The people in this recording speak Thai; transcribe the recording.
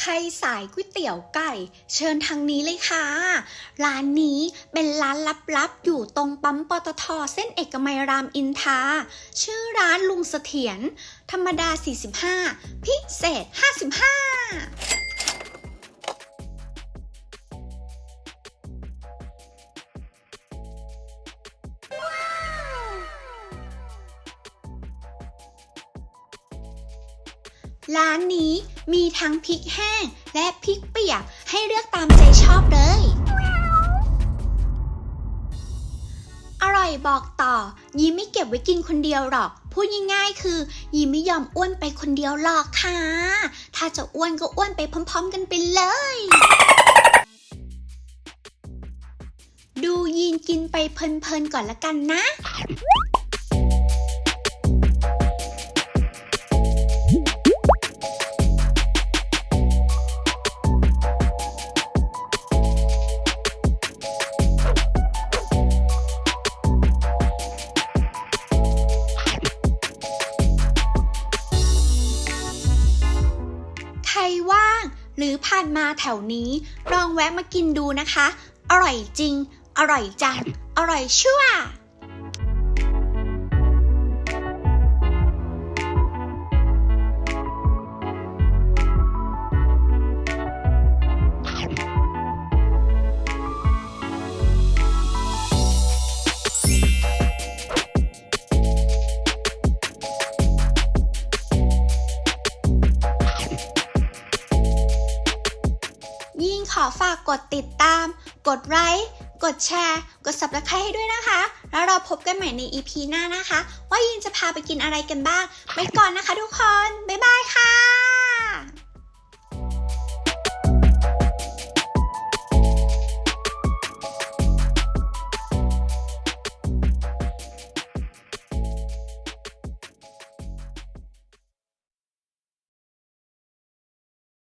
ใครสายก๋วยเตี๋ยวไก่ เชิญทางนี้เลยค่ะ ร้านนี้เป็นร้านลับๆ อยู่ตรงปั๊มปตทเส้นเอกมัยรามอินทราชื่อร้านลุงเสถียรธรรมดา 45 พิเศษ 55 ร้านนี้มีทั้งพริกแห้งและพริกเปียกให้เลือกตามใจชอบเลย อร่อยบอกต่อ ยิมไม่เก็บไว้กินคนเดียวหรอก พูดง่ายๆคือ ยิมไม่ยอมอ้วนไปคนเดียวหรอกค่ะ ถ้าจะอ้วนก็อ้วนไปพร้อมๆกันไปเลย ดูยีนกินไปเพลินๆก่อนละกันนะ หรือผ่านมาแถวนี้ ลองแวะมากินดูนะคะ อร่อยจริง อร่อยจัด อร่อยชั่ว ยิ่งขอฝากกดติดตาม กดไลค์กดแชร์ กด subscribe ให้ด้วยนะคะ แล้วเราพบกันใหม่ใน EP หน้านะคะ ว่ายินจะพาไปกินอะไรกันบ้าง ไปก่อนนะคะทุกคน บ๊ายบายค่ะ